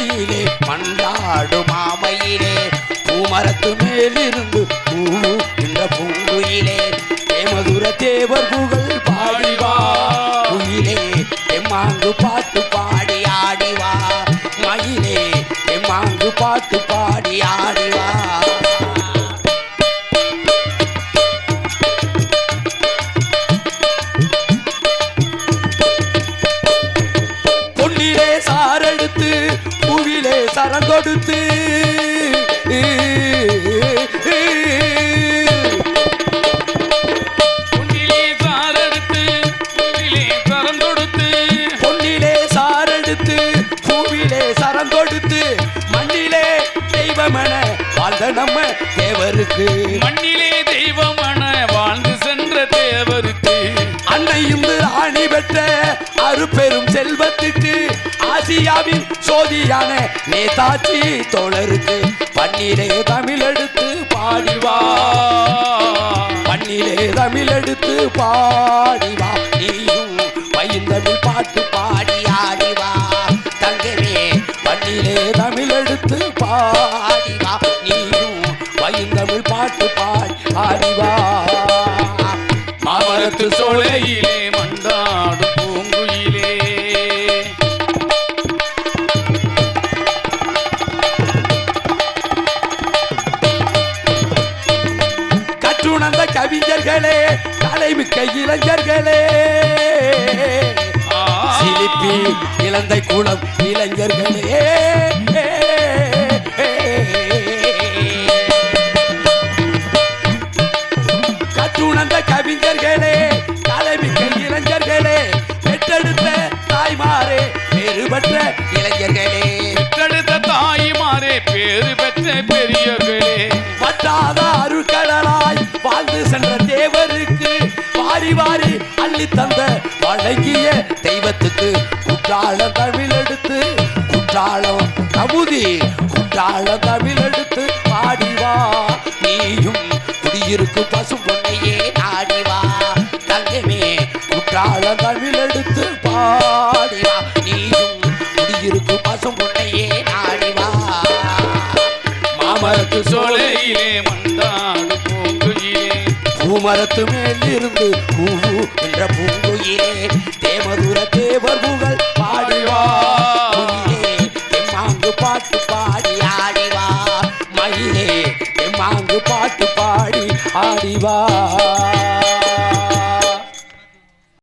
மாலையிலே மண்டாடு மாமையிலே பூமரத்து மேலிருந்து இந்த பூங்குயிலே மதுர தேவர் புகழ் பாடிவா குயிலே எம்மாங்கு பாட்டு பாடி ஆடிவா மயிலே எம்மாங்கு பாட்டு பாடி ஆடிவா. கொடுத்து. மண்ணிலே தெய்வமென வாழ்ந்த நம்ம தேவருக்கு. மண்ணிலே அருப்பெரும் செல்வத்துக்கு ஆசியாவின் சோதியான நேதாஜி தோழருக்கு பன்னிலே தமிழ் எடுத்து பாடிவா. பன்னிலே தமிழ் எடுத்து பாடிவா. நீயும் பைந்தமிழ் பாட்டு பாடி ஆடிவா. தங்கமே பன்னிலே தமிழ் எடுத்து பாடிவா. நீயும் பைந்தமிழ் பாட்டு பாடி ஆடிவா. மாமரத்து சோலையிலே சிறந்த கவிஞர்களே தலைமிக்க இளைஞர்களே. சிலிப்பி இலந்தை குளம் இளைஞர்களே. கற்றுணர்ந்த கவிஞர்களே தலைமிக்க இளைஞர்களே பெற்றெடுத்த தாய்மாரே பெறுபற்ற இளைஞர்களே. பெற்றெடுத்த தாய்மாரே பேறு பெற்ற பெரியவர்களே. அள்ளி தந்த வழங்கிய தெய்வத்துக்கு குற்றாலம் தமிழ் எடுத்து குற்றாலம் கமுதி குற்றாலம் தமிழ் எடுத்து பாடிவா நீயும் குடியிருக்கு பசு பொன்னையே நாடிவா தங்கமே குற்றாலம் தமிழ் எடுத்து பாடிவா. நீயும் குடியிருக்கு பசு பொன்னையே நாடிவா மாமரத்து சோலையிலே மண்டாடும் பூங்குயிலே பூமரத்து மேலிருந்து பூ பூவு பூங்குயிலே தேமதுர தேவர் புகழ் பாடிவா. எம்மாங்கு பாட்டு பாடி ஆடிவா. மயிலே எம்மாங்கு பாட்டு பாடி ஆடிவா.